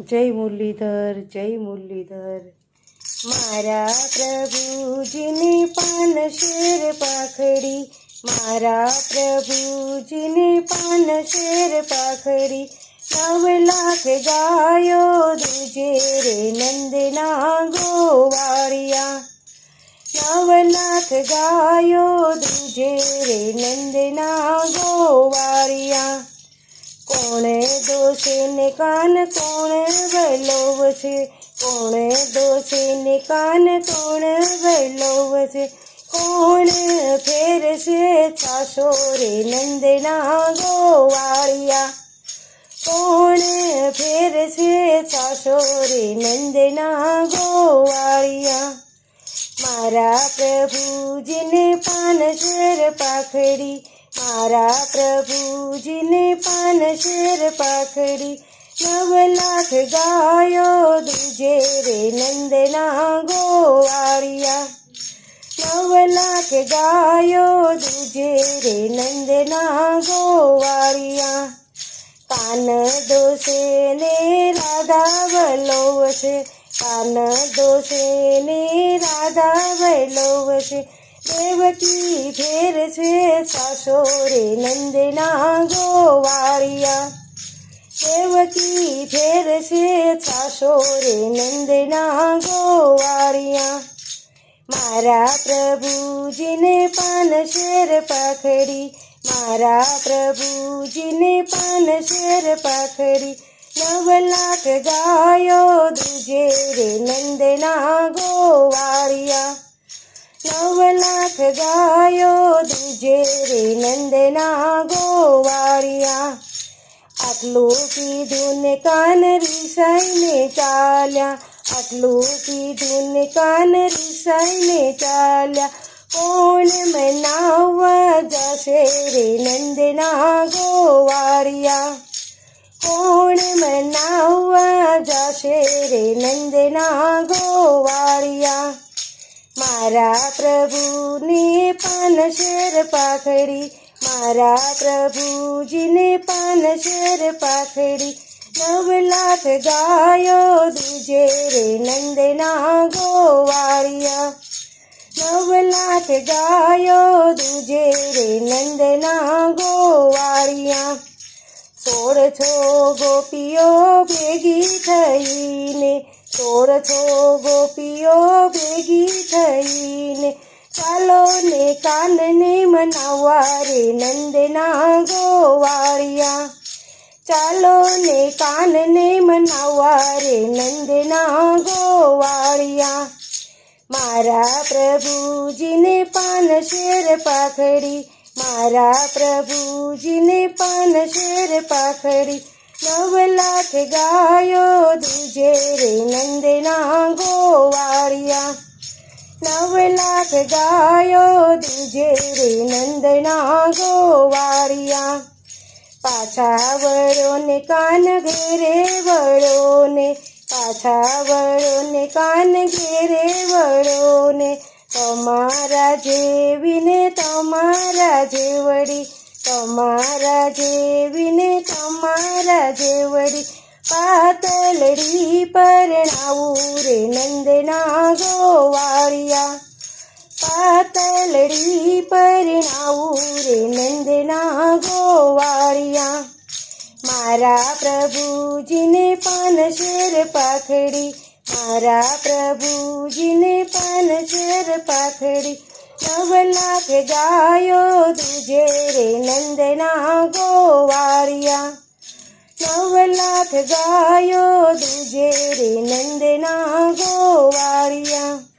જય મુરલીધર જય મુરલીધર મારા પ્રભુજીની પાન શેર પાખડી મારા પ્રભુજીની પાન શેર પાખડી નવ લાખ ગાયો દુજે રે નંદના ગોવાળિયા નવ લાખ ગાયો દુજે રે નંદના દોષે ને કાન કોણે વૈલોવ છે? કોણ દોષે ને કાન કોણ વૈલોવ છે? કોણ ફેરશે છાસો રે નંદના ગોવાળિયા? કોણ ફેરશે છાસો રે નંદના ગોવાળિયા? મારા પ્રભુજીને પાન શેર પાખડી મારા પ્રભુજીને પાન શેર પાખડી નવ લાખ ગાયો દુજે રે નંદના ગોવાળિયા. નવ લાખ ગાયો દુજે રે નંદના ગોવાળિયા. કાન દોષે ને રાધા વલ્લવ છે કાન દોષે ને રાધા વલ્લવ છે દેવકી ફેર છે સાસોરે નંદના ગોવાળિયા. દેવકી ફેર છે સાસોરે નંદના ગોવાળિયા. મારા પ્રભુજીને પાન શેર પાખડી, મારા પ્રભુજીને પાન શેર પાખડી. નવ લાખ ગાયો લાખ ગાયો દુજે રે નંદના ગોવાળિયા આટલું કીધું ને કાન રીસાઈને ચાલ્યા આટલું કીધું ને કાન રીસાઈને ચાલ્યા કોણ મનાવવા જશે રે નંદના ગોવાળિયા કોણ મનાવવા જશે રે નંદના ગોવાળિયા મારા પ્રભુને પાન શેર પાખડી મારા પ્રભુજીને પાન શેર પાખડી નવ લાખ ગાયો દુજે રે નંદના ગોવાળિયા નવ લાખ ગાયો દુજે રે નંદના ગોવાળિયા સોળ છો ગોપીઓ ભેગી થઈને સોળ છો ગોપીઓ ભેગી થઈને ચાલો ને કાનને મનાવવા રે નંદના ગોવાળિયા ચાલો ને કાનને મનાવવા રે નંદના ગોવાળિયા મારા પ્રભુજીને પાન શેર પાખડી મારા પ્રભુજીને પાન શેર પાખડી નવ લાખ ગાયો દુજે રે નંદના ગોવાળિયા. નવ લાખ ગાયો દુજે રે નંદના ગોવાળિયા. પાછા વળો ને કાન ઘેરે વળો ને પાછા વળો ને કાન ઘેરે વળો ને તમારા જેવીને તમારા જેવડી તમારા જેવીને તમારા જેવડી પાતળડી પરણાવું રે નંદના ગોવાળિયા. પાતળડી પરણાવું રે નંદના ગોવાળિયા. મારા પ્રભુજીને પાન શેર પાખડી મારા પ્રભુજીને પાન શેર પાખડી નવલાખ ગાયો દૂજે રે નંદના ગોવારિયા. નવલાખ ગાયો દૂજે રે નંદના ગોવારિયા.